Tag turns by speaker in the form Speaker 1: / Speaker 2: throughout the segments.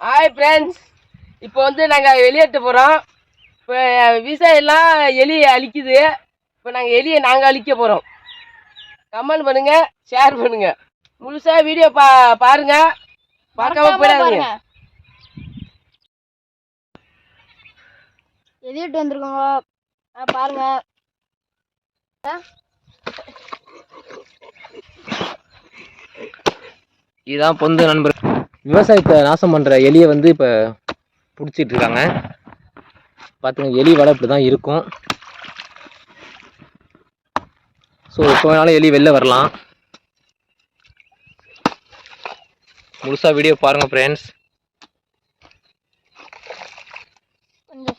Speaker 1: Hi friends இப்போ வந்து நாங்கள் வெளியேற்ற போகிறோம் இப்போ விவசாயம்லாம் எலி அழிக்குது. இப்போ நாங்கள் எலியை நாங்கள் அழிக்க போகிறோம் கமெண்ட் பண்ணுங்க ஷேர் பண்ணுங்க. முழுசாக வீடியோ பா பாருங்க. பார்க்காம போயிடாதீங்க.
Speaker 2: எதிர்ட்டு வந்திருக்கோங்க. ஆ, பாருங்க.
Speaker 3: இதுதான் பொந்து நண்பர். விவசாயத்தை நாசம் பண்ணுற எலியை வந்து இப்போ பிடிச்சிட்டு இருக்காங்க. பார்த்துங்க எலி வலை இப்படி தான் இருக்கும். ஸோ எப்போ வேணாலும் எலி வெளில வரலாம். முழுசாக வீடியோ பாருங்கள் ஃப்ரெண்ட்ஸ்
Speaker 2: கொஞ்சம்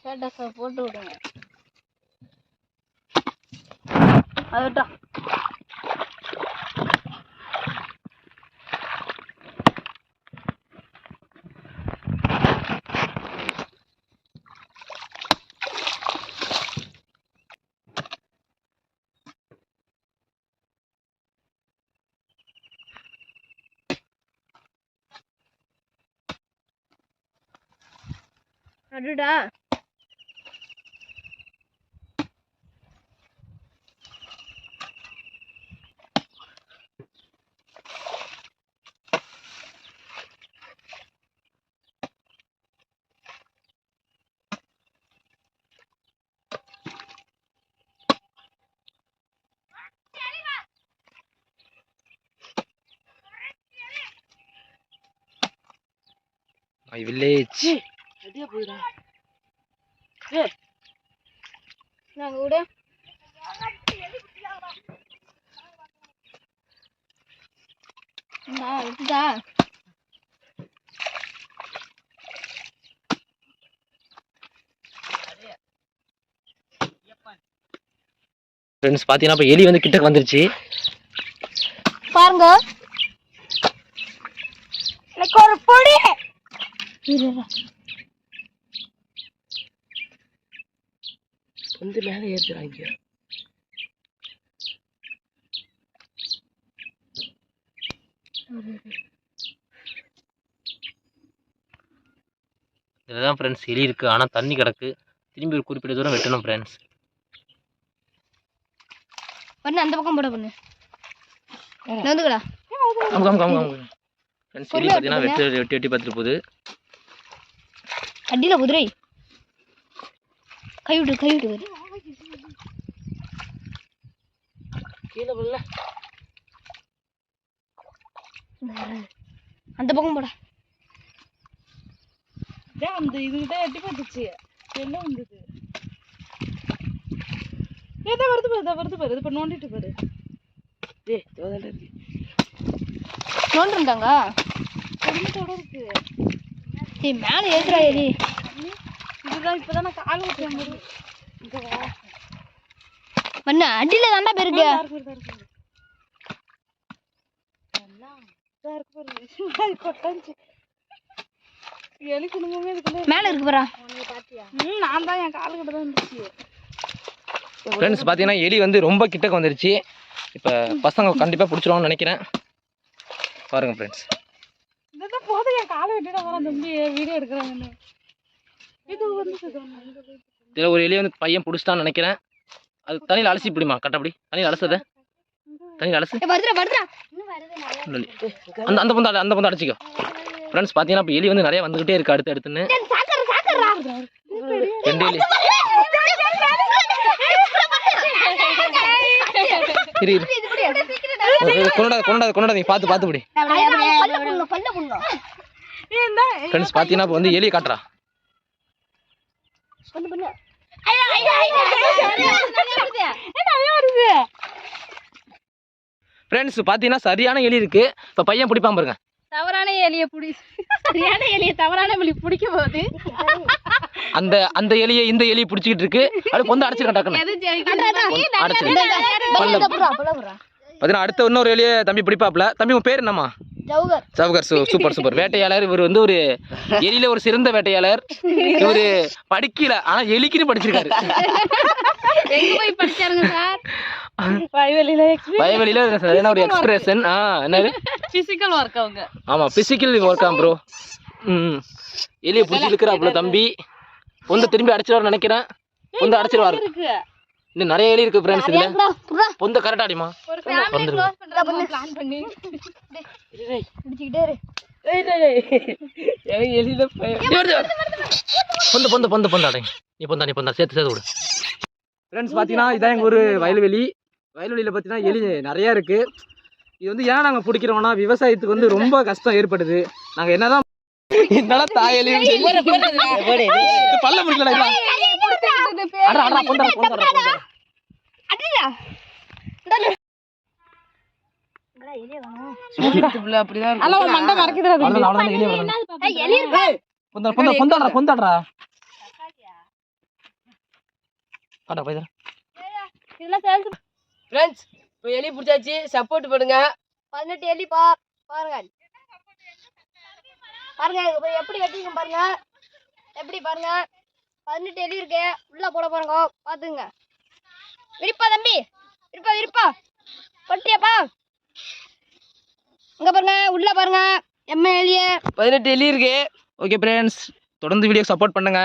Speaker 2: போட்டு விடுங்க. அதுதான். அடுடா.
Speaker 3: மை வில்லேஜ்
Speaker 1: ரெடியா போயிடா
Speaker 2: நாங்க
Speaker 3: ஃப்ரெண்ட்ஸ் பார்த்தீங்கன்னா இப்போ எலி வந்து கிட்டக்கு வந்துருச்சு.
Speaker 2: பாருங்க. எனக்கு ஒரு பொடி
Speaker 1: வந்து மேலே ஏற்றுறாங்க
Speaker 3: இதில் தான் ஃப்ரெண்ட்ஸ் எலி இருக்குது ஆனால் தண்ணி கிடக்கு. திரும்பி ஒரு குறிப்பிட்ட தூரம் வெட்டணும் ஃப்ரெண்ட்ஸ்
Speaker 2: பண்ணு அந்த பக்கம் போட பண்ணு. வந்துக்கடா.
Speaker 3: ஃப்ரெண்ட்ஸ் எலி பார்த்தீங்கன்னா வெட்டி வெட்டி வெட்டி பார்த்துட்டு போகுது.
Speaker 2: அடியில குதிரை. கை விட்டு கை விட்டு
Speaker 1: கீழே வரல
Speaker 2: அந்த பக்கம் போடா.
Speaker 4: அந்த இதுகிட்ட எட்டி பார்த்துச்சு. என்ன வந்தது ஏதோ வருது பாரு வருது பாரு. இது இப்போ நோண்டிட்டு பாரு.
Speaker 1: டேய் தோதல இருக்கு.
Speaker 2: நோண்டிருந்தாங்க?
Speaker 4: இருக்கு.
Speaker 2: சரி மேலே ஏத்துறா எலி
Speaker 4: இதுதான் இப்போதான் நான் கால்
Speaker 2: அடியில தாண்டா போயிருக்கு மேல இருக்கு பாரா.
Speaker 4: ம் நான் தான் என் காலு கிட்ட தான் இருந்துச்சு.
Speaker 3: ஃப்ரெண்ட்ஸ் பார்த்தீங்கன்னா எலி வந்து ரொம்ப கிட்டக்கு வந்துருச்சு. இப்போ பசங்க கண்டிப்பாக பிடிச்சிருவாங்கன்னு நினைக்கிறேன். பாருங்கள் ஃப்ரெண்ட்ஸ்
Speaker 4: இதுதான் போதும். என் காலை வெட்டிட போறேன் தம்பி. வீடியோ எடுக்கிறாங்கன்னு இது வந்து இது வந்து.
Speaker 3: இதில் ஒரு எலி வந்து பையன் பிடிச்சிட்டான்னு நினைக்கிறேன். அது தண்ணியில் அலசி பிடிமா? கட்டப்படி தண்ணியில் அலசுத. தண்ணியில் அலசு.
Speaker 2: வருதுடா வருதுடா.
Speaker 3: இல்லை. அந்த அந்த பொந்து அட- அந்த பொந்து அடைச்சிக்கோ. ஃப்ரெண்ட்ஸ் பார்த்தீங்கன்னா இப்போ எலி வந்து நிறைய வந்துக்கிட்டே இருக்கு அடுத்து அடுத்துன்னு. ரெண்டு எலி. இரு இரு. கொண்டாட கொண்டாட கொண்டாட பார்த்து பார்த்து பிடி. ஃப்ரெண்ட்ஸ் பார்த்தீங்கன்னா இப்போ வந்து எலி காட்டுறா. ஃப்ரெண்ட்ஸ் பார்த்தீங்கன்னா சரியான எலி இருக்கு இப்போ பையன் பிடிப்பான் பாருங்க
Speaker 2: தவறான எலிய புடி சரியான எலிய தவறான எலி பிடிக்க போகுது
Speaker 3: அந்த அந்த எலியை இந்த எலியை பிடிச்சிக்கிட்டு இருக்கு அது வந்து அடைச்சிருக்கேன் டக்குன்னு அடைச்சிரு பார்த்தீங்கன்னா அடுத்த இன்னொரு எலியை தம்பி பிடிப்பாப்ல தம்பி உன் பேர் என்னம்மா
Speaker 2: ஜவுகர்
Speaker 3: சூப்பர் சூப்பர். வேட்டையாளர் இவர் வந்து ஒரு எலியில ஒரு சிறந்த வேட்டையாளர். இவரு படிக்கல ஆனா எலிக்குன்னு படிச்சிருக்காரு.
Speaker 2: எங்க போய் படிச்சாருங்க சார்?
Speaker 4: வயவெளியில
Speaker 3: என்ன ஒரு எக்ஸ்பிரஷன் ஆ என்னது?
Speaker 4: பிசிக்கல் ஒர்க் அவங்க.
Speaker 3: ஆமா பிசிக்கல் ஒர்க் ஆம் ப்ரோ ம் எலியை பிடிச்சி தம்பி. பொந்த திரும்பி அடிச்சிருவாரு நினைக்கிறேன். பொந்த அடிச்சிருவாரு
Speaker 2: இருக்கு?
Speaker 3: இன்னும் நிறைய எலி இருக்கு ஃப்ரெண்ட்ஸ் இதுல. பொந்த கரெக்டா அடிமா
Speaker 2: பிடிச்சிக்கிட்டே இரு.
Speaker 3: பொந்த பொந்த பொந்த பொந்த அடை நீ பொந்தா நீ பொந்தா சேர்த்து சேர்த்து விடு ஃப்ரெண்ட்ஸ் பார்த்தீங்கன்னா இதான் எங்கள் ஊர் வயல்வெளி வயல்வெளியில் பார்த்தீங்கன்னா எலி நிறையா இருக்குது இது வந்து ஏன் நாங்கள் பிடிக்கிறோம்னா விவசாயத்துக்கு வந்து ரொம்ப கஷ்டம் ஏற்படுது நாங்கள் என்னதான் என்னடா தாய் எலி. பல்ல பிடிக்கல அடா அடா பொந்தா பொந்தா பொந்தா
Speaker 1: சூரியத்து புள்ள அப்படிதான்
Speaker 4: உன் மண்டை மறைக்குதுடா
Speaker 3: எலி காட்டா போய்
Speaker 2: இதெல்லாம் சேல்ஸ்
Speaker 1: இப்ப எலி பிடிச்சாச்சு சப்போர்ட் பண்ணுங்க
Speaker 2: பதினெட்டு எலி பா பாருங்க. பாருங்க இப்ப எப்படி வெட்டிங்க பாருங்க. எப்படி பாருங்க. பதினெட்டு எலி இருக்கு உள்ள போட போறாங்க பாத்துங்க விரிப்பா தம்பி. விரிப்பா விரிப்பா. கொட்டியாப்பா இங்க பாருங்க உள்ள பாருங்க. எம்ம
Speaker 1: பதினெட்டு எலி இருக்கு.
Speaker 3: ஓகே ஃப்ரெண்ட்ஸ் தொடர்ந்து வீடியோ சப்போர்ட் பண்ணுங்க.